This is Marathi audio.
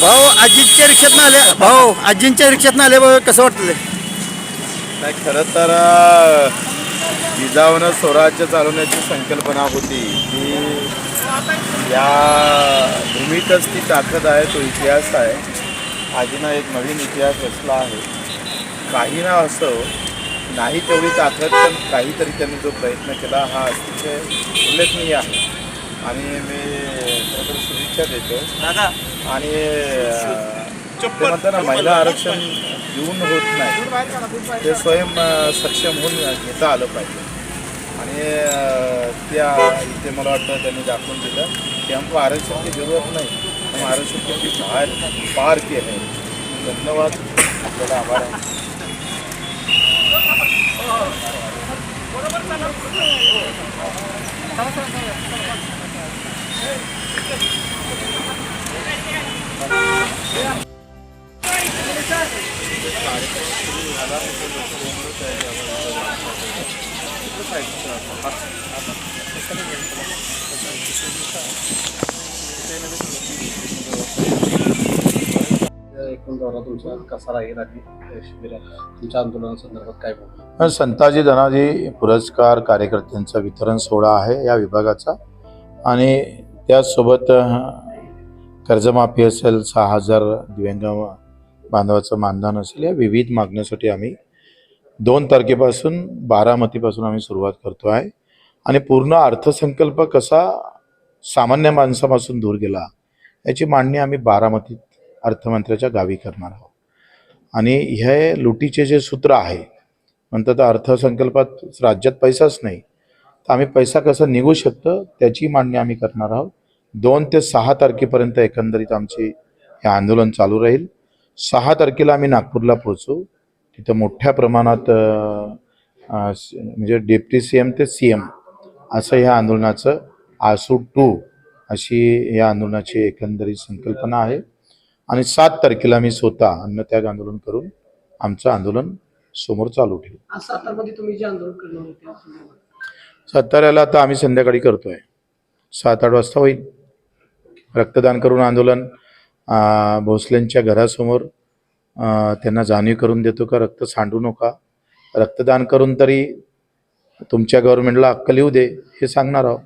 भाऊ आजींच्या रिक्षात आले भाऊ आजींच्या रिक्षात आले भाऊ कसं वाटलं नाही खरं तर अ, जिजाऊनं स्वराज्य चालवण्याची संकल्पना होती. ती या भूमीतच ती ताकद आहे तो इतिहास आहे. आजीनं एक नवीन इतिहास रचला आहे. काही ना असो नाही तेवढी ताकद पण काहीतरी त्यांनी जो प्रयत्न केला हा अतिशय उल्लेखनीय आहे. आणि मी खरं तर शुभेच्छा देतो. दादा. आणि अ, ते म्हणतात ना महिला आरक्षण देऊन होत नाही. ते स्वयं सक्षम होऊन घेता आलं पाहिजे. आणि त्या इथे मला वाटतं त्यांनी दाखवून दिलं की हमको आरक्षण की जरूरत नाही. हम आरक्षण के भी बाहर पार के है धन्यवाद. आपल्याला आभार आहे एकूण दौरा तुमचा कसा राहील आणि शिबिरात तुमच्या आंदोलनासंदर्भात काय बोलू संताजी धनाजी पुरस्कार कार्यकर्त्यांचा वितरण सोहळा आहे या विभागाचा. आणि त्याचसोबत कर्जमाफी असेल सहा हजार दिव्यांग बांधवाचं मानधन असेल या विविध मागण्यासाठी आम्ही दोन तारखेपासून बारामतीपासून आम्ही सुरुवात करतो आहे. आणि पूर्ण अर्थसंकल्प कसा सामान्य माणसापासून दूर गेला याची मांडणी आम्ही बारामतीत अर्थमंत्र्याच्या गावी करणार आहोत. आणि हे लुटीचे जे सूत्र आहे म्हणतात अर्थसंकल्पात राज्यात पैसाच नाही तर आम्ही पैसा कसा निघू शकतं त्याची मांडणी आम्ही करणार आहोत. दोन ते सहा तारखेपर्यंत एकंदरीत आमची हे आंदोलन चालू राहील. सहा तारखेला आम्ही नागपूरला पोहोचू. तिथं मोठ्या प्रमाणात म्हणजे डेप्टी सी एम ते सी एम असं ह्या आंदोलनाचं आसू टू अशी या आंदोलनाची एकंदरीत संकल्पना आहे. आणि सात तारखेला मी स्वतः अन्नत्याग आंदोलन करून आमचं आंदोलन समोर चालू ठेवू. सातारमध्ये तुम्ही जे आंदोलन करणार होते त्या संदर्भात साताऱ्याला आता आम्ही संध्याकाळी करतोय. सात आठ वाजता होईल. रक्तदान करून आंदोलन. भोसलेंच्या घरासमोर त्यांना जाणीव करून देतो का रक्त सांडू नका. रक्तदान करून तरी तुमच्या गव्हर्नमेंटला अक्कल येऊ दे हे सांगणार आहोत.